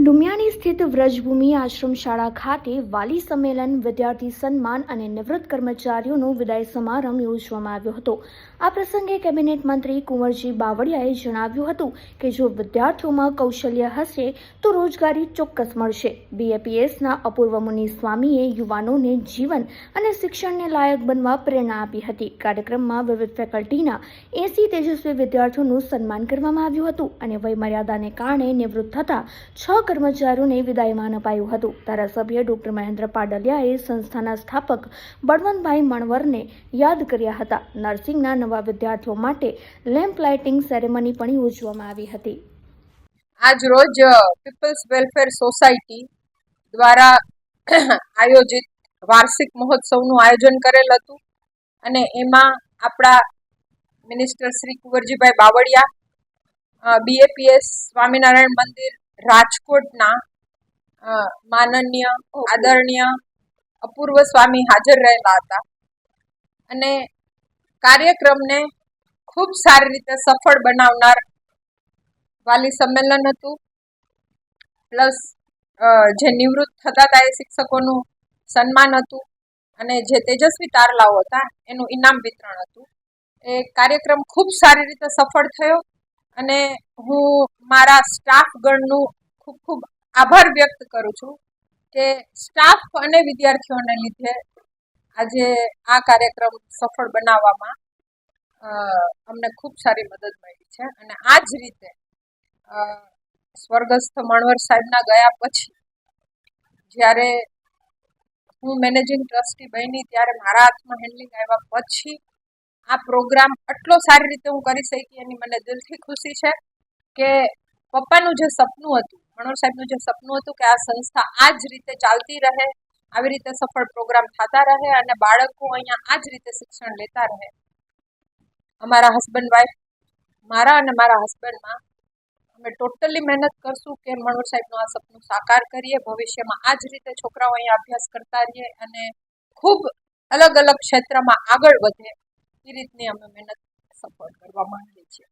ડુમિયાની સ્થિત વ્રજભૂમિ આશ્રમ શાળા ખાતે વાલી સંમેલન, વિદ્યાર્થી સન્માન અને નિવૃત્ત કર્મચારીઓનો વિદાય સમારંભ યોજવામાં આવ્યો હતો. આ પ્રસંગે કેબિનેટ મંત્રી કુંવરજી બાવળિયાએ જણાવ્યું હતું કે જો વિદ્યાર્થીઓમાં કૌશલ્ય હશે, તો રોજગારી ચોક્કસ મળશે. બીએપીએસના અપૂર્વ મુનિ સ્વામીએ યુવાનોને જીવન અને શિક્ષણને લાયક બનવા પ્રેરણા આપી હતી. કાર્યક્રમમાં વિવિધ ફેકલ્ટીના એસી તેજસ્વી વિદ્યાર્થીઓનું સન્માન કરવામાં આવ્યું હતું અને વયમર્યાદાને કારણે નિવૃત્ત થતા છ કર્મચારીઓને વિદાયમાન અપાયું હતું. ધારાસભ્ય ડોક્ટર મહેન્દ્ર પાડલિયાએ સંસ્થાના સ્થાપક બળવંતભાઈ મણવરને યાદ કર્યા હતા. નર્સિંગના નવા વિદ્યાર્થીઓ માટે લેમ્પ લાઇટિંગ સેરેમની પણ યોજવામાં આવી હતી. આજ રોજ પીપલ્સ વેલફેર સોસાયટી દ્વારા આયોજિત વાર્ષિક મહોત્સવનું આયોજન કરેલ હતું અને એમાં આપણા મિનિસ્ટર શ્રી કુંવરજીભાઈ બાવળિયા બીએપીએસ સ્વામિનારાયણ મંદિર રાજકોટના માનનીય, આદરણીય, અપૂર્વ સ્વામી હાજર રહેલા હતા. અને કાર્યક્રમને ખૂબ સારી રીતે સફળ બનાવનાર વાલી સંમેલન હતું. પ્લસ જે નિવૃત્ત થતા હતા એ શિક્ષકોનું સન્માન હતું અને જે તેજસ્વી તારલાઓ હતા એનું ઇનામ વિતરણ હતું. એ કાર્યક્રમ ખૂબ સારી રીતે સફળ થયો. અને હું મારા સ્ટાફ ગણનું ખૂબ ખૂબ આભાર વ્યક્ત કરું છું કે સ્ટાફ અને વિદ્યાર્થીઓને લીધે આજે આ કાર્યક્રમ સફળ બનાવવામાં અમને ખૂબ સારી મદદ મળી છે. અને આ જ રીતે સ્વર્ગસ્થ મણવર સાહેબના ગયા પછી, જ્યારે હું મેનેજિંગ ટ્રસ્ટી બની ત્યારે મારા હાથમાં હેન્ડલિંગ આવ્યા પછી આ પ્રોગ્રામ આટલો સારી રીતે હું કરી શકી એની મને દિલથી ખુશી છે કે પપ્પાનું જે સપનું હતું મનોર સાહેબનું જે સપનું હતું કે આ સંસ્થા આ જ રીતે ચાલતી રહે, આવી રીતે સફળ પ્રોગ્રામ થતા રહે અને બાળકો અહીંયા આ જ રીતે શિક્ષણ લેતા રહે. અમારા હસબન્ડ વાઈફ મારા અને મારા હસબન્ડમાં અમે ટોટલી મહેનત કરશું કે મનોર સાહેબનું આ સપનું સાકાર કરીએ, ભવિષ્યમાં આ જ રીતે છોકરાઓ અહીંયા અભ્યાસ કરતા રહીએ અને ખૂબ અલગ અલગ ક્ષેત્રમાં આગળ વધે. એ રીતની અમે મહેનત સપોર્ટ કરવા માંગીએ છીએ